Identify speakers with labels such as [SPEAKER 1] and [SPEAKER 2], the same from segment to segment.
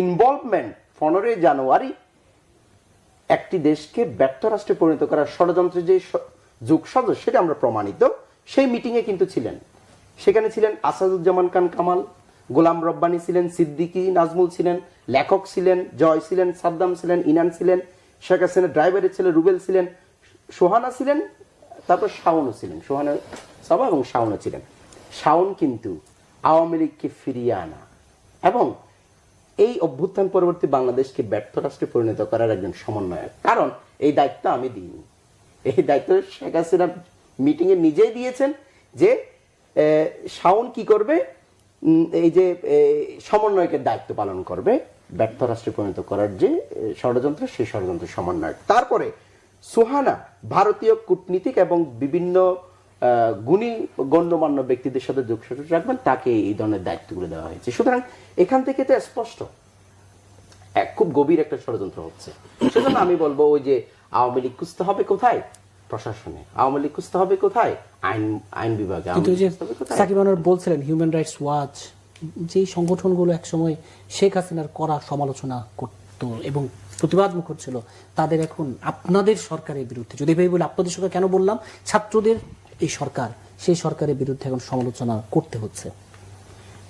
[SPEAKER 1] Involvement পনেরোই জানুয়ারি একটি দেশকে ব্যর্থ রাষ্ট্রে পরিণত করার ষড়যন্ত্রের যে যুগসদ সেটা আমরা প্রমাণিত। সেই মিটিংয়ে কিন্তু ছিলেন। সেখানে ছিলেন আসাদুজ্জামান খান কামাল, গোলাম রব্বানি ছিলেন, সিদ্দিকী নাজমুল ছিলেন, লেখক ছিলেন, জয় ছিলেন, সাদ্দাম ছিলেন, ইনান ছিলেন, শেখ হাসিনা ড্রাইভারের ছেলে রুবেল ছিলেন, সোহানা ছিলেন, তারপর শাওনও ছিলেন, সোহানা সাবা এবং শাওনও ছিলেন। শাওন কিন্তু আওয়ামী লীগকে ফিরিয়ে আনা এবং এই অভ্যুত্থান পরবর্তী বাংলাদেশকে ব্যর্থ রাষ্ট্রে পরিণত করার একজন সমন্বয়ক। কারণ এই দায়িত্ব আমি দিইনি। এই দায়িত্ব শেখ হাসিনা মিটিং এ নিজেই দিয়েছেন যে শাওন কি করবে? এই যে সমন্বয়কের দায়িত্ব পালন করবে। ব্যর্থ রাষ্ট্রে পরিণত করার যে ষড়যন্ত্র সেই ষড়যন্ত্র সমন্বয়ক। তারপরে সোহানা ভারতীয় কূটনীতিক এবং বিভিন্ন গুণী গণ্যমান্য ব্যক্তিদের সাথে যোগসাজশ রাখবেন তাকে এই ধরনের দায়িত্বগুলো দেওয়া হয়েছে। সুতরাং এখান থেকে তো স্পষ্ট। এক খুব গভীর একটা ষড়যন্ত্র হচ্ছে। সেজন্য আমি বলব ওই যে আওয়ামী লীগ খুঁজতে হবে কোথায়? প্রশাসনে। আওয়ামী লীগ খুঁজতে হবে কোথায়? আইন আইন বিভাগে।
[SPEAKER 2] কিন্তু যে? সাকিব বলছিলেন হিউম্যান রাইটস ওয়াচ যেই সংগঠনগুলো একসময় শেখ হাসিনার করা সমালোচনা করত এবং প্রতিবাদ মুখর ছিল তাদের এখন আপনাদের সরকারের বিরুদ্ধে। যদি ভেবে বলে আপনাদের সরকার কেন বললাম? ছাত্রদের এই সরকার, সেই সরকারের বিরুদ্ধে এখন সমালোচনা করতে হচ্ছে।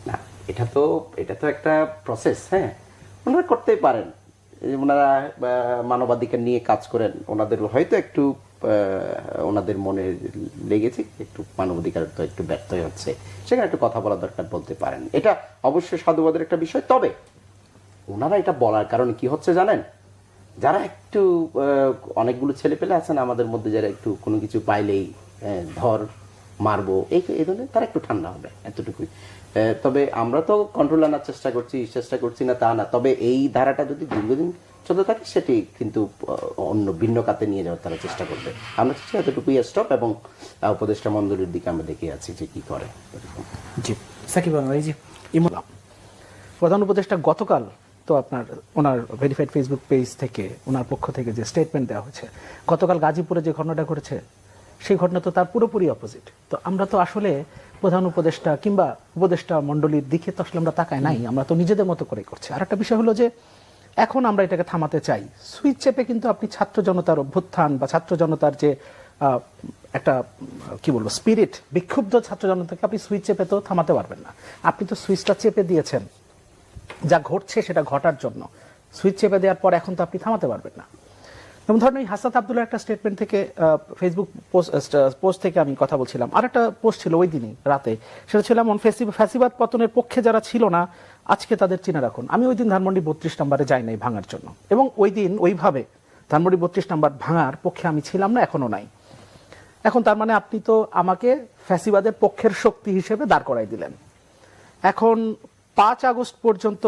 [SPEAKER 1] না, এটা তো এটা তো একটা প্রসেস হ্যাঁ। ওনারা করতেই পারেন। ওনারা মানবাধিকার নিয়ে কাজ করেন। ওনাদের হয়তো একটু ওনাদের মনে লেগেছে একটু মানবাধিকার তো একটু ব্যর্থই হচ্ছে। সেখানে একটু কথা বলা দরকার বলতে পারেন। এটা অবশ্যই সাধুবাদের একটা বিষয়। তবে, ওনারা এটা বলার কারণ কি হচ্ছে জানেন? যারা একটু অনেকগুলো ছেলে পেলে আছেন, আমাদের মধ্যে যারা একটু কোনো কিছু পাইলেই ধর, মারবো, এই এই ধরনের, তারা একটু ঠান্ডা হবে, এতটুকুই। তবে আমরা তো কন্ট্রোল আনার চেষ্টা করছি চেষ্টা করছি না, তা না। তবে এই ধারাটা যদি দীর্ঘদিন চলতে থাকে, সেটি কিন্তু অন্য ভিন্ন কাতে নিয়ে যাওয়ার তারা চেষ্টা করবে। আমরা চাচ্ছি এতটুকুই স্টপ এবং উপদেষ্টা মন্ডলীর দিকে আমরা দেখে আছি যে কী করে।
[SPEAKER 2] জি, সাকিব এই যে ইমরান
[SPEAKER 3] প্রধান উপদেষ্টা গতকাল তো আপনার, ওনার ভেরিফাইড ফেসবুক পেজ থেকে, ওনার পক্ষ থেকে যে স্টেটমেন্ট দেওয়া হয়েছে, গতকাল গাজীপুরে যে ঘটনাটা ঘটেছে সেই ঘটনা তো তার পুরোপুরি অপোজিট তো আমরা তো আসলে প্রধান উপদেষ্টা কিংবা উপদেষ্টা মণ্ডলীর দিকে তো আসলে আমরা তাকাই নাই। আমরা তো নিজেদের মতো করে করছি। আর একটা বিষয় হলো যে এখন আমরা এটাকে থামাতে চাই। সুইচ চেপে কিন্তু আপনি ছাত্র জনতার অভ্যুত্থান বা ছাত্র জনতার যে একটা কি বলব স্পিরিট বিক্ষুব্ধ ছাত্র জনতাকে আপনি সুইচ চেপে তো থামাতে পারবেন না। আপনি তো সুইচটা চেপে দিয়েছেন। যা ঘটছে সেটা ঘটার জন্য। সুইচ চেপে দেওয়ার পর এখন তো আপনি থামাতে পারবেন না। যেমন ধরেন এই হাসাত আবদুল্লাহ একটা স্টেটমেন্ট থেকে ফেসবুক পোস্ট পোস্ট থেকে আমি কথা বলছিলাম। আর একটা পোস্ট ছিল ওই দিনই, রাতে। সেটা ছিল এমন ফ্যাসিবাদ পতনের পক্ষে যারা ছিল না, আজকে তাদের চিনে রাখুন। আমি ওই দিন ধানমন্ডি বত্রিশ নম্বরে যাই নাই ভাঙার জন্য। এবং ওই দিন ওইভাবে ধানমন্ডি বত্রিশ নম্বর ভাঙার পক্ষে আমি ছিলাম না, এখনও নাই। এখন তার মানে আপনি তো আমাকে ফ্যাসিবাদের পক্ষের শক্তি হিসেবে দাঁড় করাই দিলেন। এখন পাঁচ আগস্ট পর্যন্ত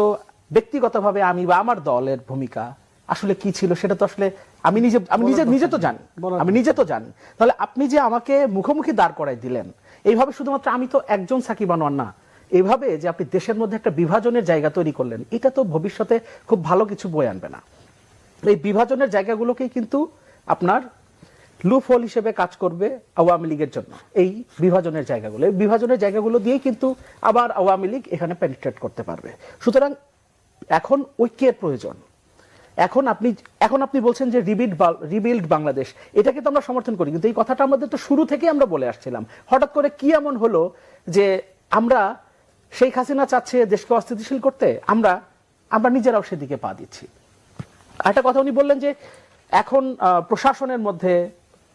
[SPEAKER 3] ব্যক্তিগতভাবে আমি বা আমার দলের ভূমিকা আসলে কি ছিল সেটা তো আসলে আমি নিজে আমি নিজে নিজে তো জানি। আমি নিজে তো জানি। তাহলে আপনি যে আমাকে মুখোমুখি দাঁড় করাই দিলেন এইভাবে শুধুমাত্র আমি তো একজন সাকিব আনোয়ার না এভাবে যে আপনি দেশের মধ্যে একটা বিভাজনের জায়গা তৈরি করলেন এটা তো ভবিষ্যতে খুব ভালো কিছু বই আনবে না। এই বিভাজনের জায়গাগুলোকেই কিন্তু আপনার লুপ হোল হিসেবে কাজ করবে আওয়ামী লীগের জন্য এই বিভাজনের জায়গাগুলো। এই বিভাজনের জায়গাগুলো দিয়েই কিন্তু আবার আওয়ামী লীগ এখানে পেনিট্রেট করতে পারবে। সুতরাং এখন ঐক্যের প্রয়োজন। এখন আপনি এখন আপনি বলছেন যে রিবিল্ড রিবিল্ড বাংলাদেশ। এটাকে তো আমরা সমর্থন করি, কিন্তু এই কথাটা আমাদের তো শুরু থেকে আমরা বলে আসছিলাম। হঠাৎ করে কি এমন হলো যে আমরা শেখ হাসিনা চাচ্ছে দেশকে অস্থিতিশীল করতে? আমরা আমরা নিজেরাও সেদিকে পা দিচ্ছি। একটা কথা উনি বললেন যে এখন প্রশাসনের মধ্যে,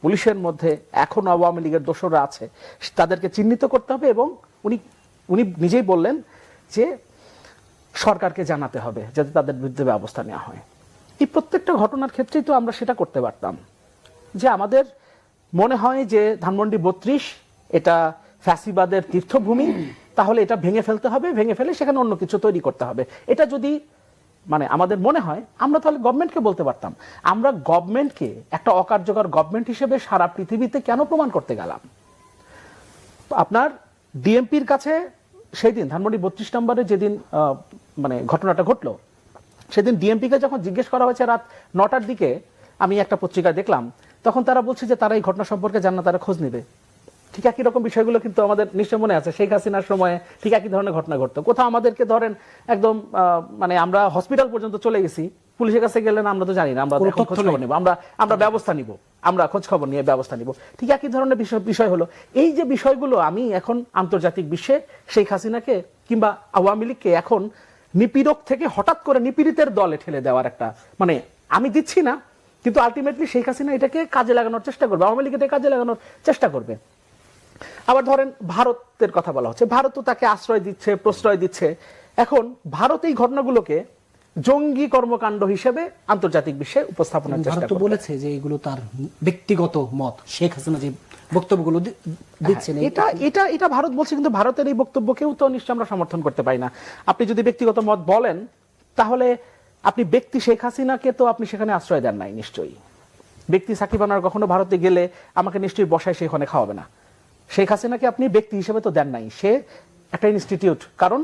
[SPEAKER 3] পুলিশের মধ্যে এখন আওয়ামী লীগের দোষরা আছে, তাদেরকে চিহ্নিত করতে হবে এবং উনি উনি নিজেই বললেন যে সরকারকে জানাতে হবে যাতে তাদের বিরুদ্ধে ব্যবস্থা নেওয়া হয়। এই প্রত্যেকটা ঘটনার ক্ষেত্রেই তো আমরা সেটা করতে পারতাম। যে আমাদের মনে হয় যে ধানমন্ডি বত্রিশ, এটা ফ্যাসিবাদের তীর্থভূমি, তাহলে এটা ভেঙে ফেলতে হবে, ভেঙে ফেলে সেখানে অন্য কিছু তৈরি করতে হবে। এটা যদি মানে আমাদের মনে হয়, আমরা তাহলে গভর্নমেন্টকে বলতে পারতাম। আমরা গভর্নমেন্টকে একটা অকার্যকর গভর্নমেন্ট হিসেবে সারা পৃথিবীতে কেন প্রমাণ করতে গেলাম? আপনার ডিএমপির কাছে সেই দিন ধানমন্ডি বত্রিশ নম্বরে যেদিন মানে ঘটনাটা ঘটলো সেদিন ডিএমপিকে যখন জিজ্ঞেস করা হয়েছে রাত নটার দিকে আমি একটা পত্রিকায় দেখলাম তখন তারা বলছে যে তারা এই ঘটনা সম্পর্কে জান না তারা খোঁজ নেবে। ঠিক একই রকম বিষয়গুলো কিন্তু আমাদের নিশ্চয় মনে আছে। শেখ হাসিনার সময়ে ঠিক একই ধরনের ঘটনা ঘটতো। কোথাও আমাদেরকে ধরেন একদম মানে আমরা হসপিটাল পর্যন্ত চলে গেছি পুলিশের কাছে গেলেন আমরা তো জানি না আমরা খোঁজ খবর। নিব আমরা আমরা ব্যবস্থা নিব আমরা খোঁজ খবর নিয়ে ব্যবস্থা নিব। ঠিক একই ধরনের বিষয় বিষয় হলো এই যে বিষয়গুলো আমি এখন আন্তর্জাতিক বিশ্বে শেখ হাসিনাকে কিংবা আওয়ামী লীগকে এখন নিপীড়ক থেকে হঠাৎ করে নিপীড়িতের দলে ঠেলে দেওয়ার একটা মানে আমি দিচ্ছি না কিন্তু আলটিমেটলি শেখ হাসিনা এটাকে কাজে লাগানোর চেষ্টা করবে আওয়ামী লীগ কাজে লাগানোর চেষ্টা করবে। আবার ধরেন ভারতের কথা বলা হচ্ছে ভারত তাকে আশ্রয় দিচ্ছে প্রশ্রয় দিচ্ছে। এখন ভারত এই ঘটনাগুলোকে জঙ্গি কর্মকাণ্ড হিসেবে আন্তর্জাতিক বিশ্বে উপস্থাপনের চেষ্টা
[SPEAKER 2] বলেছে যে এগুলো তার ব্যক্তিগত মত শেখ হাসিনা যে বক্তব্যগুলো দিচ্ছেন
[SPEAKER 3] এটা এটা এটা ভারত বলছে কিন্তু ভারতের এই বক্তব্যকেও তো নিশ্চয় আমরা সমর্থন করতে পারি না। আপনি যদি ব্যক্তিগত মত বলেন তাহলে আপনি ব্যক্তি শেখ হাসিনাকে তো আপনি সেখানে আশ্রয় দেন নাই নিশ্চয়ই। ব্যক্তি সাকিব আনার কখনো ভারতে গেলে আমাকে নিশ্চয়ই বসায় সেখানে খাওয়াবে না। শেখ হাসিনাকে আপনি ব্যক্তি হিসেবে তো দেন নাই। সে একটা ইনস্টিটিউট কারণ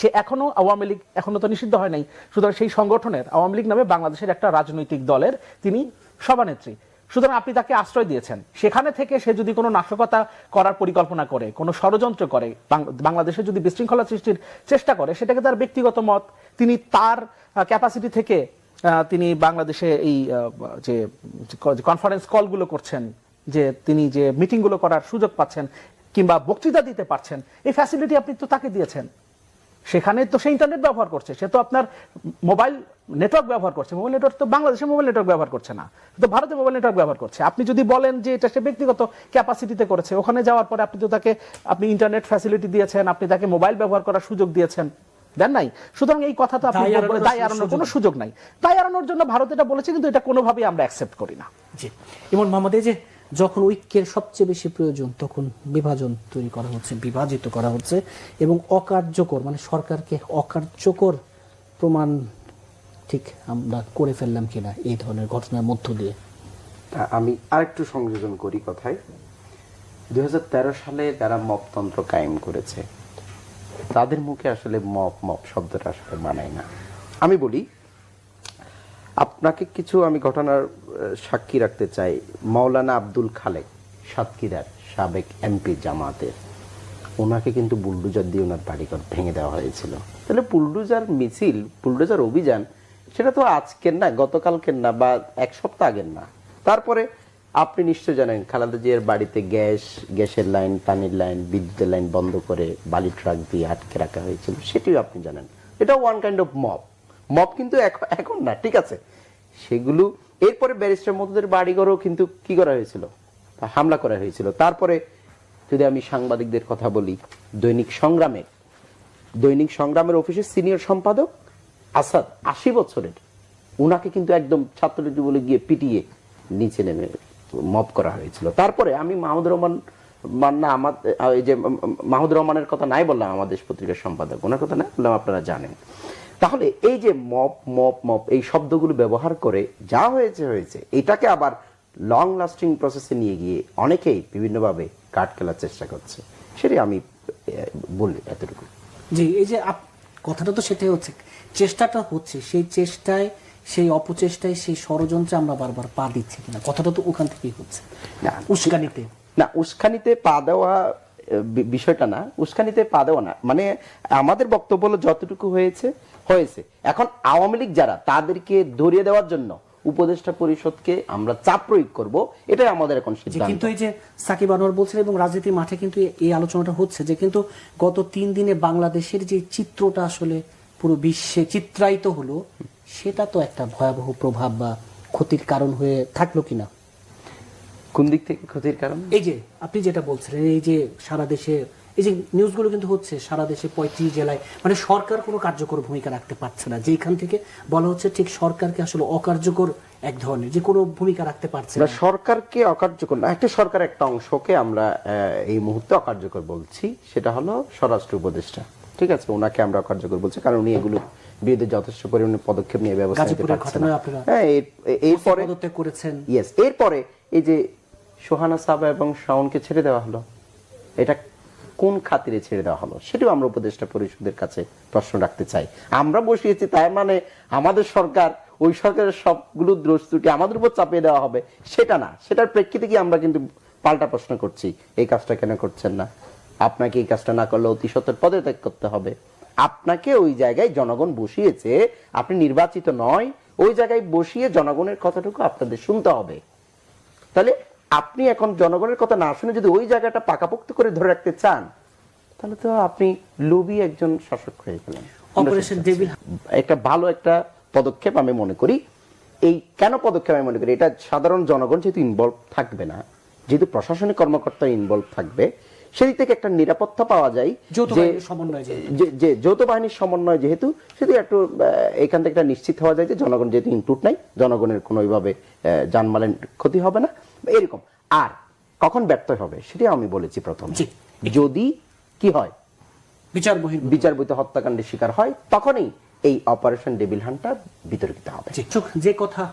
[SPEAKER 3] সে এখনও আওয়ামী লীগ এখনও তো নিষিদ্ধ হয় নাই। সুতরাং সেই সংগঠনের আওয়ামী লীগ নামে বাংলাদেশের একটা রাজনৈতিক দলের তিনি সভানেত্রী। সুতরাং আপনি তাকে আশ্রয় দিয়েছেন। সেখানে থেকে সে যদি কোনো নাশকতা করার পরিকল্পনা করে, কোনো ষড়যন্ত্র করে বাংলাদেশে যদি বিশৃঙ্খলা সৃষ্টির চেষ্টা করে, সেটাকে তার ব্যক্তিগত মত, তিনি তার ক্যাপাসিটি থেকে তিনি বাংলাদেশে এই যে কনফারেন্স কলগুলো করছেন, যে তিনি যে মিটিংগুলো করার সুযোগ পাচ্ছেন কিংবা বক্তৃতা দিতে পারছেন, এই ফ্যাসিলিটি আপনি তো তাকে দিয়েছেন। সেখানে তো সে ইন্টারনেট ব্যবহার করছে সে তো আপনার মোবাইল নেটওয়ার্ক ব্যবহার করছে মোবাইল নেটওয়ার্ক তো বাংলাদেশে মোবাইল নেটওয়ার্ক ব্যবহার করছে না তো ভারতে মোবাইল নেটওয়ার্ক ব্যবহার করছে। আপনি যদি বলেন যে এটা সে ব্যক্তিগত ক্যাপাসিটিতে করেছে ওখানে যাওয়ার পরে আপনি তো তাকে আপনি ইন্টারনেট ফ্যাসিলিটি দিয়েছেন আপনি তাকে মোবাইল ব্যবহার করার সুযোগ দিয়েছেন দেন নাই? সুতরাং এই কথা তো আপনি
[SPEAKER 2] দায় এড়ানোর
[SPEAKER 3] কোনো সুযোগ নাই। দায় এড়ানোর জন্য ভারত এটা বলেছে কিন্তু এটা কোনোভাবেই আমরা অ্যাকসেপ্ট করি না।
[SPEAKER 2] জি। ইমন মোহাম্মদ এই যে যখন ঐক্যের সবচেয়ে বেশি প্রয়োজন, তখন বিভাজন তৈরি করা হচ্ছে, বিভাজিত করা হচ্ছে এবং অকার্যকর মানে সরকারকে অকার্যকর প্রমাণ ঠিক আমরা করে ফেললাম কিনা এই ধরনের ঘটনার মধ্য দিয়ে।
[SPEAKER 1] আমি আরেকটু সংযোজন করি কথায়। দু হাজার তেরো সালে যারা মপতন্ত্র কায়েম করেছে, তাদের মুখে আসলে মপ মপ শব্দটা আসলে মানায় না। আমি বলি আপনাকে কিছু আমি ঘটনার সাক্ষী রাখতে চাই। মাওলানা আব্দুল খালেক, সাতক্ষীরার সাবেক এমপি জামাতের। ওনাকে কিন্তু বুলডুজার দিয়ে ওনার বাড়িঘর ভেঙে দেওয়া হয়েছিল। তাহলে বুলডুজার মিছিল, বুলডুজার অভিযান, সেটা তো আজকের না, গতকালকের না, বা এক সপ্তাহ আগের না। তারপরে আপনি নিশ্চয় জানেন, খালেদা জিয়ার বাড়িতে গ্যাস, গ্যাসের লাইন, পানির লাইন, বিদ্যুতের লাইন বন্ধ করে বালি ট্রাক দিয়ে আটকে রাখা হয়েছিল, সেটিও আপনি জানেন। এটা one kind of mob mob কিন্তু এখন- না, ঠিক আছে। সেগুলো, এরপরে ব্যারিস্টার মধ্যে বাড়িঘরও কিন্তু কি করা হয়েছিল? হামলা করা হয়েছিল। তারপরে যদি আমি সাংবাদিকদের কথা বলি, দৈনিক সংগ্রামের দৈনিক সংগ্রামের অফিসের সিনিয়র সম্পাদক আসাদ আশি বছরের, উনাকে কিন্তু একদম ছাত্রলীগ বলে গিয়ে পিটিয়ে নিচে নেমে মব করা হয়েছিল। তারপরে আমি মাহমুদুর রহমান মান্না আমার, এই যে মাহমুদুর রহমানের কথা নাই বললাম আমাদের পত্রিকার সম্পাদক। ওনার কথা নাই বললাম, আপনারা জানেন। তাহলে এই যে মপ মপ মপ এই শব্দগুলো ব্যবহার করে যা হয়েছে হয়েছে এটাকে আবার লং লাস্টিং প্রসেসে নিয়ে গিয়ে অনেকেই বিভিন্নভাবে কাট খেলার চেষ্টা করছে। সেটাই আমি বলি এতটুকু।
[SPEAKER 2] জি এই যে আপ- কথাটা তো সেটাই হচ্ছে। চেষ্টাটা হচ্ছে সেই চেষ্টায় সেই অপচেষ্টায় সেই ষড়যন্ত্রে আমরা বারবার পা দিচ্ছি কিনা কথাটা তো ওখান থেকেই হচ্ছে।
[SPEAKER 1] না,
[SPEAKER 2] উস্কানিতে।
[SPEAKER 1] না উস্কানিতে পা দেওয়া বিষয়টা না উস্কানিতে পা দেওয়া না। মানে আমাদের বক্তব্য হলো যতটুকু হয়েছে হয়েছে। এখন আওয়ামী লীগ যারা তাদেরকে ধরিয়ে দেওয়ার জন্য উপদেষ্টা পরিষদকে আমরা চাপ প্রয়োগ করব এটাই আমাদের এখন সিদ্ধান্ত।
[SPEAKER 2] কিন্তু এই যে সাকিব আনোয়ার বলছেন এবং রাজনীতির মাঠে কিন্তু এই আলোচনাটা হচ্ছে যে কিন্তু গত তিন দিনে বাংলাদেশের যে চিত্রটা আসলে পুরো বিশ্বে চিত্রায়িত হলো সেটা তো একটা ভয়াবহ প্রভাব বা ক্ষতির কারণ হয়ে থাকল কিনা?
[SPEAKER 1] কোন দিক থেকে ক্ষতির কারণ?
[SPEAKER 2] এই যে আপনি যেটা বলছিলেন এই যে সারা দেশে এই যে নিউজগুলো কিন্তু হচ্ছে সারা দেশে পঁয়ত্রিশ জেলায় মানে সরকার কোনো কার্যকর ভূমিকা রাখতে পারছে না। যেখান থেকে বলা হচ্ছে ঠিক সরকারকে আসলে অকার্যকর এক ধরনের যে কোনো ভূমিকা রাখতে পারছে না।
[SPEAKER 1] সরকারকে অকার্যকর না একটা সরকার একটা অংশকে আমরা এই মুহূর্তে অকার্যকর বলছি সেটা হলো স্বরাষ্ট্র উপদেষ্টা। ঠিক আছে ওনাকে আমরা অকার্যকর বলছি কারণ উনি এগুলো বিরুদ্ধে যথেষ্ট পরিমাণে পদক্ষেপ নিয়ে ব্যবস্থা নিতে পারছেন হ্যাঁ এরপরে
[SPEAKER 2] করেছেন।
[SPEAKER 1] ইয়েস এরপরে এই যে সোহানা সাবা এবং শাওনকে ছেড়ে দেওয়া হলো। এটা কোন খাতিরে ছেড়ে দেওয়া হলো? সেটাও আমরা উপদেষ্টা পরিষদের কাছে প্রশ্ন রাখতে চাই। আমরা বসিয়েছি তাই মানে আমাদের সরকার, ওই সরকারের সবগুলো দোষ ত্রুটি আমাদের উপর চাপিয়ে দেওয়া হবে, সেটা না। সেটার প্রেক্ষিতে কি আমরা কিন্তু পাল্টা প্রশ্ন করছি, এই কাজটা কেন করছেন না? আপনাকে এই কাজটা না করলে অতি সত্তর পদত্যাগ করতে হবে। আপনাকে ওই জায়গায় জনগণ বসিয়েছে, আপনি নির্বাচিত নয়, ওই জায়গায় বসিয়ে জনগণের কথাটুকু আপনাদের শুনতে হবে। তাহলে আপনি এখন জনগণের কথা না শুনে যদি ওই জায়গাটা পাকাপোক্ত করে ধরে রাখতে চান তাহলে তো আপনি লোভী একজন শাসক হয়ে গেলেন।
[SPEAKER 2] অপারেশন ডেভিল
[SPEAKER 1] একটা ভালো একটা পদক্ষেপ আমি মনে করি। এই কেন পদক্ষেপ আমি মনে করি? এটা সাধারণ জনগণ যেহেতু ইনভলভ থাকবে না যেহেতু প্রশাসনিক কর্মকর্তা ইনভলভ থাকবে সেদিক থেকে একটা নিরাপত্তা পাওয়া যায় যে
[SPEAKER 2] সমন্বয়
[SPEAKER 1] যে- যে যৌথ বাহিনীর সমন্বয় যেহেতু সেহেতু একটু এখান থেকে একটা নিশ্চিত হওয়া যায় যে জনগণ যেহেতু ইনপুট নাই জনগণের কোনো ওইভাবে জানমালের ক্ষতি হবে না। এরকম। আর কখন ব্যর্থ হবে সেটা আমি বলেছি প্রথম। যদি কি হয়?
[SPEAKER 2] বিচার বহির
[SPEAKER 1] বিচার বইতে হত্যাকাণ্ডের শিকার হয় তখনই এই অপারেশন ডেবিল হান্টটা বিতর্কিত হবে।
[SPEAKER 2] যে কথা